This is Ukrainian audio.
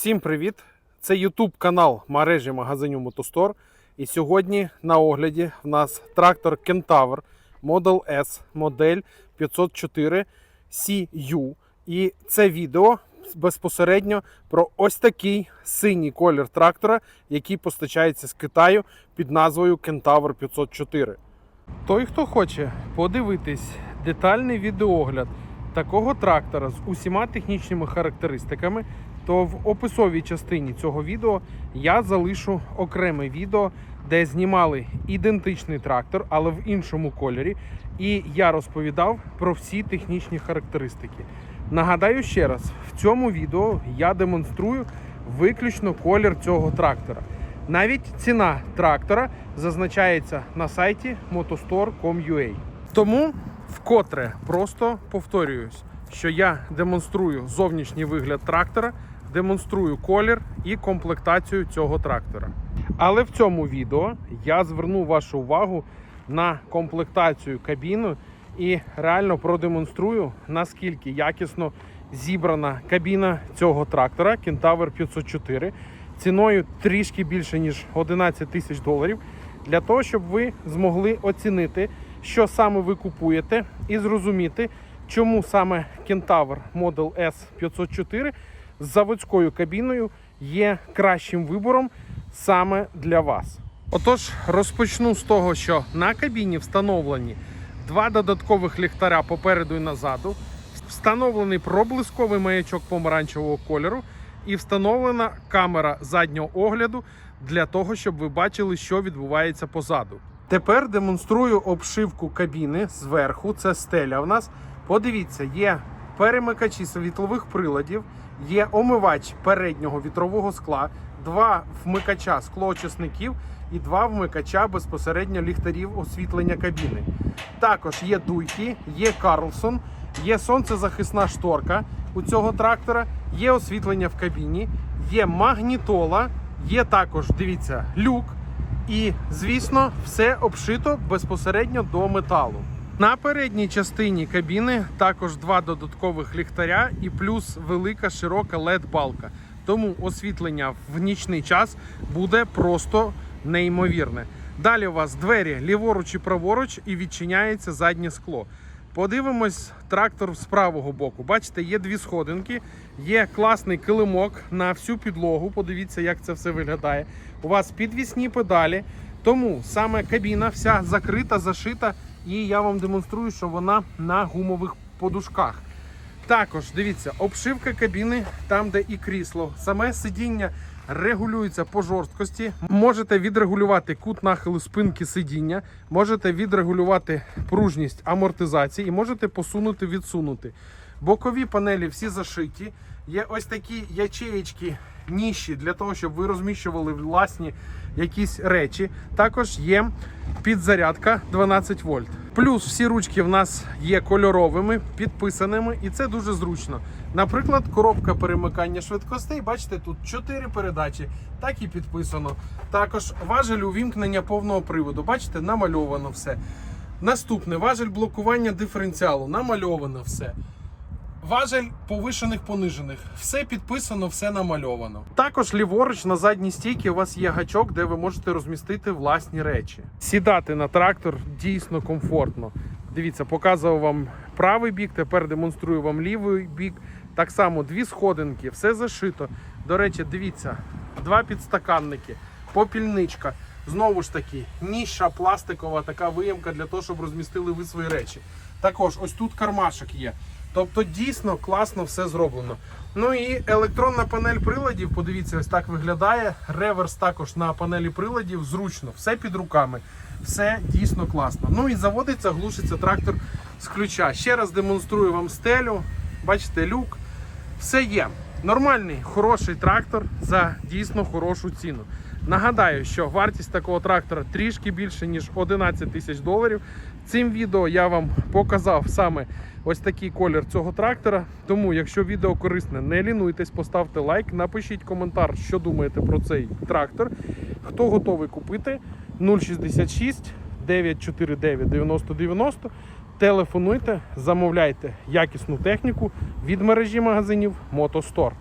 Всім привіт! Це YouTube канал мережі магазинів Мотостор. І сьогодні на огляді в нас трактор Kentaur Model S модель 504 CU. І це відео безпосередньо про ось такий синій колір трактора, який постачається з Китаю під назвою Kentaur 504. Той, хто хоче подивитись детальний відеогляд такого трактора з усіма технічними характеристиками, то в описовій частині цього відео я залишу окреме відео, де знімали ідентичний трактор, але в іншому кольорі. І я розповідав про всі технічні характеристики. Нагадаю ще раз: в цьому відео я демонструю виключно колір цього трактора. Навіть ціна трактора зазначається на сайті motostore.com.ua. Тому вкотре просто повторююсь, що я демонструю зовнішній вигляд трактора, демонструю колір і комплектацію цього трактора. Але в цьому відео я зверну вашу увагу на комплектацію кабіни і реально продемонструю, наскільки якісно зібрана кабіна цього трактора Kentaur 504 ціною трішки більше ніж 11 тисяч доларів, для того, щоб ви змогли оцінити, що саме ви купуєте, і зрозуміти, чому саме Kentaur Model S 504 з заводською кабіною є кращим вибором саме для вас. Отож, розпочну з того, що на кабіні встановлені два додаткових ліхтаря попереду і назаду, встановлений проблисковий маячок помаранчевого кольору і встановлена камера заднього огляду для того, щоб ви бачили, що відбувається позаду. Тепер демонструю обшивку кабіни зверху. Це стеля. У нас подивіться, є перемикачі світлових приладів, є омивач переднього вітрового скла, два вмикача склоочисників і два вмикача безпосередньо ліхтарів освітлення кабіни. Також є дуйки, є Карлсон, є сонцезахисна шторка у цього трактора, є освітлення в кабіні, є магнітола, є також, дивіться, люк. І, звісно, все обшито безпосередньо до металу. На передній частині кабіни також два додаткових ліхтаря і плюс велика широка LED-балка. Тому освітлення в нічний час буде просто неймовірне. Далі у вас двері ліворуч і праворуч і відчиняється заднє скло. Подивимось трактор з правого боку. Бачите, є дві сходинки, є класний килимок на всю підлогу. Подивіться, як це все виглядає. У вас підвісні педалі, тому саме кабіна вся закрита, зашита, і я вам демонструю, що вона на гумових подушках. Також дивіться, обшивка кабіни, там, де і крісло. Саме сидіння регулюється по жорсткості. Можете відрегулювати кут нахилу спинки сидіння, можете відрегулювати пружність амортизації і можете посунути, відсунути. Бокові панелі всі зашиті. Є ось такі ячеєчки, ніші для того, щоб ви розміщували власні якісь речі. Також є підзарядка 12 вольт. Плюс всі ручки в нас є кольоровими, підписаними, і це дуже зручно. Наприклад, коробка перемикання швидкостей. Бачите, тут 4 передачі, так і підписано. Також важель увімкнення повного приводу. Бачите, намальовано все. Наступне важель блокування диференціалу. Намальовано все. Важель повишених понижених. Все підписано, все намальовано. Також ліворуч на задній стійці у вас є гачок, де ви можете розмістити власні речі. Сідати на трактор дійсно комфортно. Дивіться, показував вам правий бік, тепер демонструю вам лівий бік. Так само дві сходинки, все зашито. До речі, дивіться, два підстаканники, попільничка. Знову ж таки, ніша пластикова така виємка для того, щоб розмістили ви свої речі. Також ось тут кармашок є. Тобто дійсно класно все зроблено. Ну і електронна панель приладів, подивіться, ось так виглядає. Реверс також на панелі приладів, зручно, все під руками, все дійсно класно. Ну і заводиться, глушиться трактор з ключа. Ще раз демонструю вам стелю. Бачите, люк. Все є. Нормальний, хороший трактор за дійсно хорошу ціну. Нагадаю, що вартість такого трактора трішки більше, ніж 11 тисяч доларів. Цим відео я вам показав саме ось такий колір цього трактора. Тому, якщо відео корисне, не лінуйтесь, поставте лайк, напишіть коментар, що думаєте про цей трактор. Хто готовий купити 066 949 90 90. Телефонуйте, замовляйте якісну техніку від мережі магазинів Мотостор.